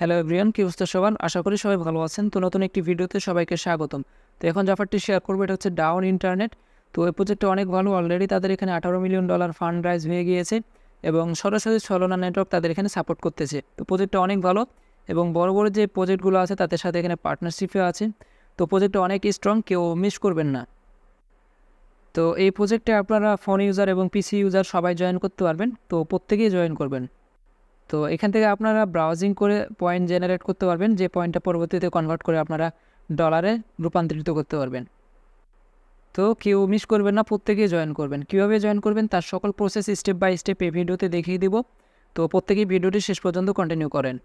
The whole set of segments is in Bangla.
হ্যালো এভরিয়ান কি অবস্থা সবার? আশা করি সবাই ভালো আছেন। তো নতুন একটি ভিডিওতে সবাইকে স্বাগতম। তো এখন যে অফারটি শেয়ার করব, এটা হচ্ছে ডাউন ইন্টারনেট তো এই প্রজেক্টটা অনেক ভালো। অলরেডি তাদের এখানে আঠারো মিলিয়ন ডলার ফান্ড রাইজ হয়ে গিয়েছে এবং সরাসরি ছলনা নেটওয়ার্ক তাদের এখানে সাপোর্ট করতেছে। তো প্রজেক্টটা অনেক ভালো এবং বড় বড় যে প্রজেক্টগুলো আছে তাদের সাথে এখানে পার্টনারশিপে আছে। তো প্রজেক্টটা অনেক স্ট্রং কেউ মিস করবেন না। তো এই প্রজেক্টে আপনারা ফোন ইউজার এবং পিসি ইউজার সবাই জয়েন করতে পারবেন। তো প্রত্যেকেই জয়েন করবেন। তো এখান থেকে আপনারা ব্রাউজিং করে পয়েন্ট জেনারেট করতে পারবেন, যে পয়েন্টটা পরবর্তীতে কনভার্ট করে আপনারা ডলারে রূপান্তরিত করতে পারবেন। তো কেউ মিস করবেন না, প্রত্যেকেই জয়েন করবেন। কীভাবে জয়েন করবেন? তার সকল প্রসেস স্টেপ বাই স্টেপ এই ভিডিওতে দেখিয়ে দিব। তো প্রত্যেকেই ভিডিওটি শেষ পর্যন্ত কন্টিনিউ করেন।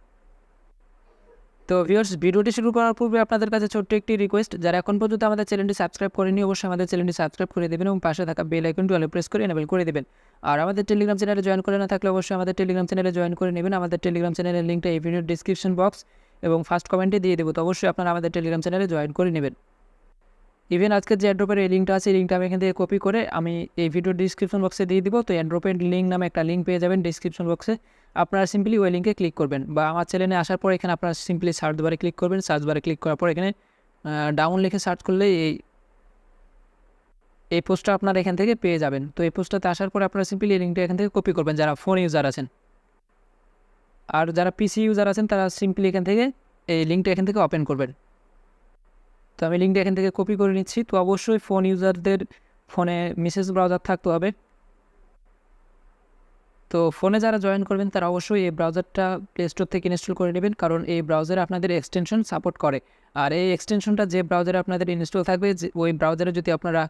তো ভিউয়ার্স ভিডিওটি শুরু করার পূর্বে আপনাদের কাছে ছোট্ট একটি রিকোয়েস্ট যারা এখন পর্যন্ত আমাদের চ্যানেলটি সাবস্ক্রাইব করেনি অবশ্যই আমাদের চ্যানেলটি সাবস্ক্রাইব করে দেবেন এবং পাশে থাকা বেল আইকনটি অলে প্রেস করে এনেবেল করে দেবেন। আর আমাদের টেলিগ্রাম চ্যানেলে জয়েন করে না থাকলে অবশ্যই আমাদের টেলিগ্রাম চ্যানেলে জয়েন করে নেবেন। আমাদের টেলিগ্রাম চ্যানেলের লিঙ্কটা এই ভিডিওর ডিসক্রিপশন বক্স এবং ফার্স্ট কমেন্টে দিয়ে দেবো। তো অবশ্যই আপনারা আমাদের টেলিগ্রাম চ্যানেলে জয়েন করে নেবেন। ইভেন আজকের যে অ্যাড্রপের এই লিঙ্কটা আছে, এই লিঙ্কটা আমি এখান থেকে কপি করে আমি এই ভিডিওর ডিসক্রিপশন বক্সে দিয়ে দিব। তো অ্যাড্রপের লিঙ্ক নামে একটা লিঙ্ক পেয়ে যাবেন ডিসক্রিপশন বক্সে আপনারা সিম্পলি ওই লিঙ্কে ক্লিক করবেন বা আমার চ্যানেলে আসার পর এখানে আপনারা সিম্পলি সার্চ বারে ক্লিক করবেন। সার্চ বারে ক্লিক করার পর এখানে ডাউন লিখে সার্চ করলে এই এই পোস্টটা আপনারা এখান থেকে পেয়ে যাবেন। তো এই পোস্টটাতে আসার পর আপনারা সিম্পলি এই লিঙ্কটা এখান থেকে কপি করবেন, যারা ফোন ইউজার আছেন। আর যারা পিসি ইউজার আছেন, তারা সিম্পলি এখান থেকে এই লিঙ্কটা এখান থেকে ওপেন করবেন। তো আমি লিঙ্কটা এখান থেকে কপি করে নিচ্ছি। তো অবশ্যই ফোন ইউজারদের ফোনে মেসেজ ব্রাউজার থাকতে হবে। তো ফোনে যারা জয়েন করবেন, তারা অবশ্যই এই ব্রাউজারটা প্লে স্টোর থেকে ইনস্টল করে নেবেন, কারণ এই ব্রাউজার আপনাদের এক্সটেনশন সাপোর্ট করে। আর এই এক্সটেনশনটা যে ব্রাউজারে আপনাদের ইনস্টল থাকবে ওই ব্রাউজারে যদি আপনারা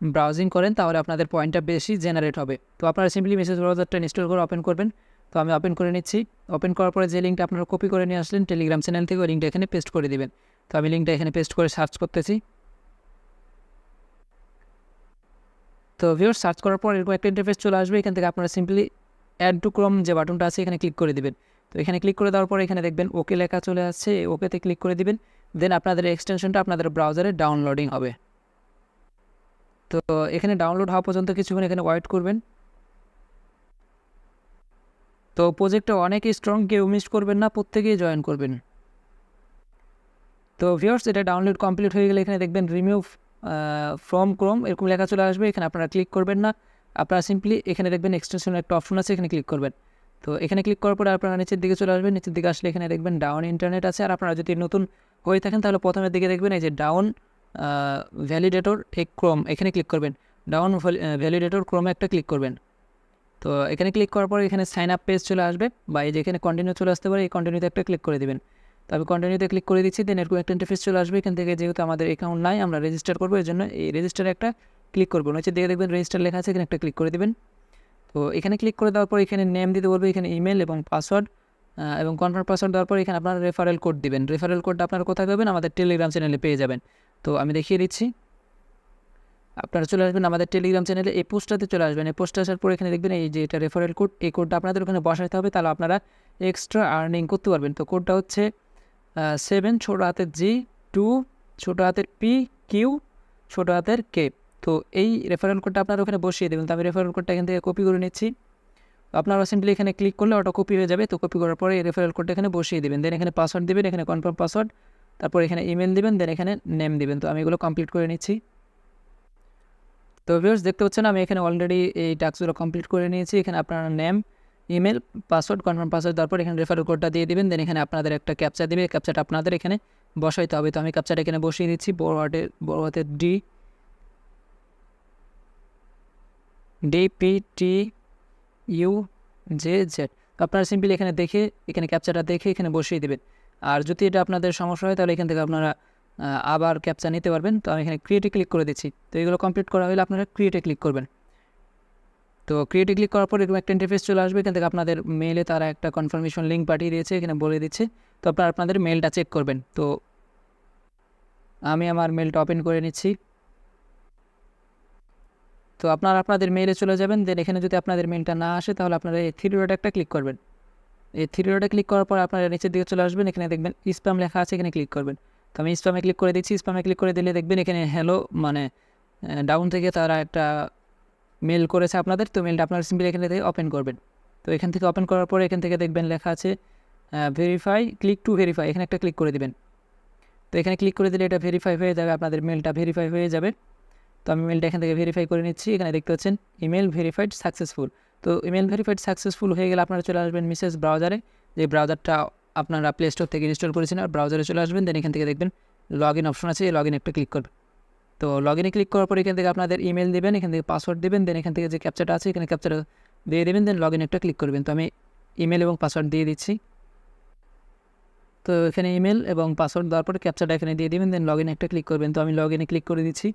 ব্রাউজিং করেন, তাহলে আপনাদের পয়েন্টটা বেশি জেনারেট হবে। তো আপনারা সিম্পলি মেসেজ ব্রাউজারটা ইনস্টল করে ওপেন করবেন। তো আমি ওপেন করে নিচ্ছি। ওপেন করার পরে যে লিঙ্কটা আপনারা কপি করে নিয়ে আসলেন টেলিগ্রাম চ্যানেল থেকে ওই লিঙ্কটা এখানে পেস্ট করে দিবেন। তো আমি লিঙ্কটা এখানে পেস্ট করে সার্চ করতেছি। তো ভিউর সার্চ করার পর এরকম একটা ইন্টারফেস চলে আসবে, এখান থেকে আপনারা সিম্পলি অ্যাড টু ক্রম যে বাটনটা আছে, এখানে ক্লিক করে দিবেন। তো এখানে ক্লিক করে দেওয়ার পর এখানে দেখবেন ওকে লেখা চলে আসছে ওকেতে ক্লিক করে দিবেন। দেন আপনাদের এক্সটেনশনটা আপনাদের ব্রাউজারে ডাউনলোডিং হবে। তো এখানে ডাউনলোড হওয়া পর্যন্ত কিছুক্ষণ এখানে ওয়েট করবেন। তো প্রজেক্টটা অনেক স্ট্রং কেউ মিস করবেন না, প্রত্যেকেই জয়েন করবেন। তো ভিউয়ার্স এটা ডাউনলোড কমপ্লিট হয়ে গেলে এখানে দেখবেন রিমুভ ফ্রম ক্রোম এরকম লেখা চলে আসবে, এখানে আপনারা ক্লিক করবেন না। আপনারা সিম্পলি এখানে দেখবেন এক্সটেনশনের একটা অপশন আছে, এখানে ক্লিক করবেন। তো এখানে ক্লিক করার পরে আপনারা নিচের দিকে চলে আসবেন, নিচের দিকে আসলে এখানে দেখবেন ডাউন ইন্টারনেট আছে। আর আপনারা যদি নতুন হয়ে থাকেন, তাহলে প্রথমের দিকে দেখবেন এই যে ডাউন ভ্যালিডেটর ঠিক ক্রোম এখানে ক্লিক করবেন। ডাউন ভ্যালিডেটর ক্রোমে একটা ক্লিক করবেন। তো এখানে ক্লিক করার পরে এখানে সাইন আপ পেজ চলে আসবে, বা এই যে এখানে কন্টিনিউ চলে আসতে পারে, এই কন্টিনিউতে একটা ক্লিক করে দেবেন। তো আমি কন্টিনিউতে ক্লিক করে দিচ্ছি দেন এরকম একটা ইন্টারফেস চলে আসবে। এখান থেকে যেহেতু আমাদের অ্যাকাউন্ট নাই, আমরা রেজিস্টার করব এই জন্য এই রেজিস্টারে একটা ক্লিক করব নিচে দিয়ে দেখবেন রেজিস্টার লেখা আছে, এখানে একটা ক্লিক করে দেবেন। তো এখানে ক্লিক করে দেওয়ার পর এখানে নেম দিতে বলবে, এখানে ইমেল এবং পাসওয়ার্ড এবং কনফার্ম পাসওয়ার্ড দেওয়ার পর এখানে আপনারা রেফারেল কোড দিবেন। রেফারেল কোডটা আপনারা কোথায় পাবেন? আমাদের টেলিগ্রাম চ্যানেলে পেয়ে যাবেন। তো আমি দেখিয়ে দিচ্ছি। আপনারা চলে আসবেন আমাদের টেলিগ্রাম চ্যানেলে এই পোস্টটাতে চলে আসবেন। এই পোস্টটা আসার পর এখানে দেখবেন এই যে এটা রেফারেল কোড এই কোডটা আপনাদের ওখানে বসাতে হবে। তাহলে আপনারা এক্সট্রা আর্নিং করতে পারবেন। তো কোডটা হচ্ছে সেভেন ছোটো হাতের জি টু ছোটো হাতের পি কিউ ছোটো হাতের কে তো এই রেফারেল কোডটা আপনারা ওখানে বসিয়ে দেবেন। তো আমি রেফারেল কোডটা এখান থেকে কপি করে নিচ্ছি। আপনারা সিম্পলি এখানে ক্লিক করলে ওটা কপি হয়ে যাবে। তো কপি করার পরে এই রেফারেল কোডটা এখানে বসিয়ে দেবেন। দেন এখানে পাসওয়ার্ড দেবেন, এখানে কনফার্ম পাসওয়ার্ড তারপর এখানে ইমেল দেবেন দেন এখানে নেম দেবেন। তো আমি এগুলো কমপ্লিট করে নিচ্ছি। তো ভিউয়ার্স দেখতে পাচ্ছেন আমি এখানে অলরেডি এই টাস্কগুলো কমপ্লিট করে নিয়েছি। এখানে আপনার name email password confirm password তারপর এখানে রেফারেল কোডটা দিয়ে দেবেন। দেন এখানে আপনাদের একটা ক্যাপচা দেবে। ক্যাপচাটা আপনাদের এখানে বসাইতে হবে। তো আমি ক্যাপচাটা এখানে বসিয়ে দিচ্ছি। বড় হাটে বড় হাতের D D P U J Z আপনারা সিম্পলি এখানে দেখে, এখানে ক্যাপচাটা দেখে এখানে বসিয়ে দেবেন। আর যদি এটা আপনাদের সমস্যা হয়, তাহলে এখান থেকে আপনারা আবার ক্যাপচা নিতে পারবেন। তো আমি এখানে ক্রিয়েটে ক্লিক করে দিচ্ছি। তো এগুলো কমপ্লিট করা হলে আপনারা ক্রিয়েটে ক্লিক করবেন। তো ক্রিয়েটে ক্লিক করার পর এরকম একটা ইন্টারফেস চলে আসবে। এখান থেকে আপনাদের মেলে তারা একটা কনফার্মেশন লিঙ্ক পাঠিয়ে দিয়েছে, এখানে বলে দিচ্ছে। তো আপনারা আপনাদের মেলটা চেক করবেন। তো আমি আমার মেলটা ওপেন করে নিচ্ছি। তো আপনারা আপনাদের মেলে চলে যাবেন দেন এখানে যদি আপনাদের মেলটা না আসে, তাহলে আপনারা এই থ্রি ডটে একটা ক্লিক করবেন। এই থ্রি ডটে ক্লিক করার পর আপনারা নিচের দিকে চলে আসবেন, এখানে দেখবেন স্প্যাম লেখা আছে, এখানে ক্লিক করবেন। তো আমি স্প্যামে ক্লিক করে দিচ্ছি স্প্যামে ক্লিক করে দিলে দেখবেন এখানে হ্যালো মানে ডাউন থেকে তারা একটা মেল করেছে আপনাদের, তো মেলটা আপনারা সিম্পলি এখানে থেকে ওপেন করবেন। তো এখান থেকে ওপেন করার পর এখান থেকে দেখবেন লেখা আছে ভেরিফাই ক্লিক টু ভেরিফাই এখানে একটা ক্লিক করে দিবেন। তো এখানে ক্লিক করে দিলে এটা ভেরিফাই হয়ে যাবে, আপনাদের মেলটা ভেরিফাই হয়ে যাবে। তো আমি মেলটা এখান থেকে ভেরিফাই করে নিচ্ছি। এখানে দেখতে পাচ্ছেন ইমেল ভেরিফাইড সাকসেসফুল তো ইমেল ভেরিফাইড সাকসেসফুল হয়ে গেলে আপনারা চলে আসবেন মিসেস ব্রাউজারে যে ব্রাউজারটা আপনারা প্লে স্টোর থেকে ইনস্টল করেছেন আর ব্রাউজারে চলে আসবেন। দেন এখান থেকে দেখবেন লগ ইন অপশন আছে। এই লগ ইন একটা ক্লিক করবেন তো লগ ইনে ক্লিক করার পর এখান থেকে আপনাদের ইমেল দেবেন, এখান থেকে পাসওয়ার্ড দেবেন দেন এখান থেকে যে ক্যাপচাটা আছে, এখানে ক্যাপচাটা দিয়ে দেবেন দেন লগ ইন একটা ক্লিক করবেন। তো আমি ইমেল এবং পাসওয়ার্ড দিয়ে দিচ্ছি। তো এখানে ইমেল এবং পাসওয়ার্ড দেওয়ার পর ক্যাপচাটা এখানে দিয়ে দেবেন দেন লগ ইন একটা ক্লিক করবেন। তো আমি লগ ইনে ক্লিক করে দিচ্ছি।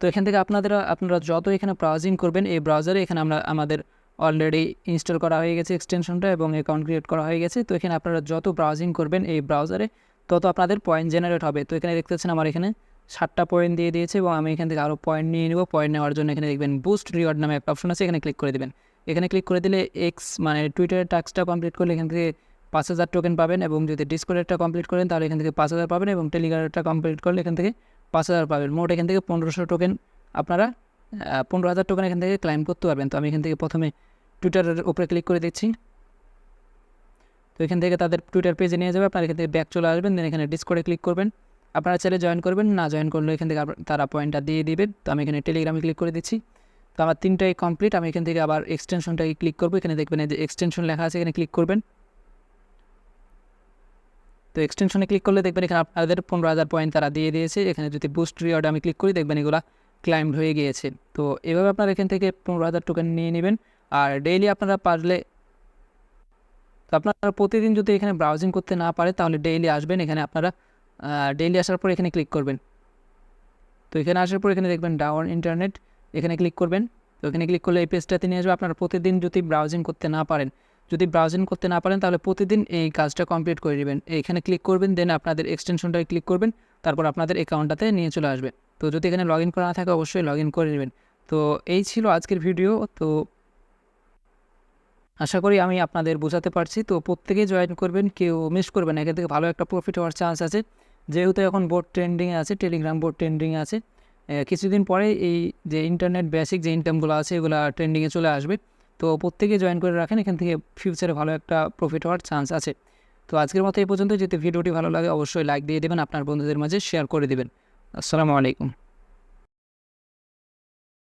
তো এখান থেকে আপনাদের, আপনারা যত এখানে ব্রাউজিং করবেন, এই ব্রাউজারে এখানে আমরা, আমাদের অলরেডি ইনস্টল করা হয়ে গেছে এক্সটেনশনটা এবং অ্যাকাউন্ট ক্রিয়েট করা হয়ে গেছে। তো এখানে আপনারা যত ব্রাউজিং করবেন এই ব্রাউজারে তত আপনাদের পয়েন্ট জেনারেট হবে। তো এখানে দেখতে পাচ্ছেন আমার এখানে সাতটা পয়েন্ট দিয়ে দিয়েছে এবং আমি এখান থেকে আরও পয়েন্ট নিয়ে নেব। পয়েন্ট নেওয়ার জন্য এখানে দেখবেন বুস্ট রিওয়ার্ড নামে একটা অপশন আছে, এখানে ক্লিক করে দেবেন। এখানে ক্লিক করে দিলে এক্স মানে টুইটারের টাস্কটা কমপ্লিট করলে এখান থেকে পাঁচ হাজার টোকেন পাবেন এবং যদি ডিসকোডেরটা কমপ্লিট করেন তাহলে এখান থেকে পাঁচ হাজার পাবেন এবং টেলিগ্রামটা কমপ্লিট করলে এখান থেকে পাঁচ হাজার পাবেন। মোট এখান থেকে পনেরোশো টোকেন আপনারা পনেরো হাজার টোকেন এখান থেকে ক্লাইম করতে পারবেন। তো আমি এখান থেকে প্রথমে টুইটারের উপরে ক্লিক করে দিচ্ছি তো এখান থেকে তাদের টুইটার পেজে নিয়ে যাবে, আপনারা এখান থেকে ব্যাক চলে আসবেন দেন এখানে ডিসকোডে ক্লিক করবেন। আপনারা চাইলে জয়েন করবেন, না জয়েন করলে এখান থেকে তারা পয়েন্টটা দিয়ে দিবেন তো আমি এখানে টেলিগ্রামে ক্লিক করে দিচ্ছি। তো আমার তিনটাই কমপ্লিট আমি এখান থেকে আবার এক্সটেনশনটাকে ক্লিক করব। এখানে দেখবেন যে এক্সটেনশন লেখা আছে, এখানে ক্লিক করবেন। তো এক্সটেনশনে ক্লিক করলে দেখবেন এখানে আপনাদের পনেরো হাজার পয়েন্ট তারা দিয়ে দিয়েছে। এখানে যদি বুস্ট রিওয়ার্ড আমি ক্লিক করি, দেখবেন এগুলো ক্লাইম্ড হয়ে গিয়েছে। তো এভাবে আপনারা এখান থেকে পনেরো হাজার টোকেন নিয়ে নেবেন। আর ডেইলি আপনারা পারলে তো আপনারা প্রতিদিন যদি এখানে ব্রাউজিং করতে না পারে, তাহলে ডেইলি আসবেন। এখানে আপনারা ডেইলি আসার পর এখানে ক্লিক করবেন। তো এখানে আসার পর এখানে দেখবেন ডাউন ইন্টারনেট এখানে ক্লিক করবেন। তো এখানে ক্লিক করলে এই পেজটাতে নিয়ে আসবে। আপনারা প্রতিদিন যদি ব্রাউজিং করতে না পারেন যদি ব্রাউজিং করতে না পারেন, তাহলে প্রতিদিন এই কাজটা কমপ্লিট করে নেবেন। এখানে ক্লিক করবেন দেন আপনাদের এক্সটেনশনটায় ক্লিক করবেন, তারপর আপনাদের অ্যাকাউন্টটাতে নিয়ে চলে আসবে তো যদি এখানে লগ ইন করা না থাকে, অবশ্যই লগ ইন করে নেবেন। তো এই ছিল আজকের ভিডিও তো আশা করি আমি আপনাদের বোঝাতে পারছি। তো প্রত্যেকে জয়েন করবেন, কেউ মিস করবেন এখান থেকে ভালো একটা প্রফিট হওয়ার চান্স আছে। যেহেতু এখন বোর্ড ট্রেন্ডিংয়ে আছে টেলিগ্রাম বোর্ড ট্রেন্ডিংয়ে আছে কিছুদিন পরে এই যে ইন্টারনেট বেসিক যে ইনকামগুলো আছে, এগুলো ট্রেন্ডিংয়ে চলে আসবে। তো প্রত্যেকে জয়েন করে রাখেন, এখান থেকে ফিউচারে ভালো একটা প্রফিট হওয়ার চান্স আছে। তো আজকের মতো এই পর্যন্ত যদি ভিডিওটি ভালো লাগে, অবশ্যই লাইক দিয়ে দেবেন, আপনার বন্ধুদের মাঝে শেয়ার করে দেবেন। আসসালামু আলাইকুম।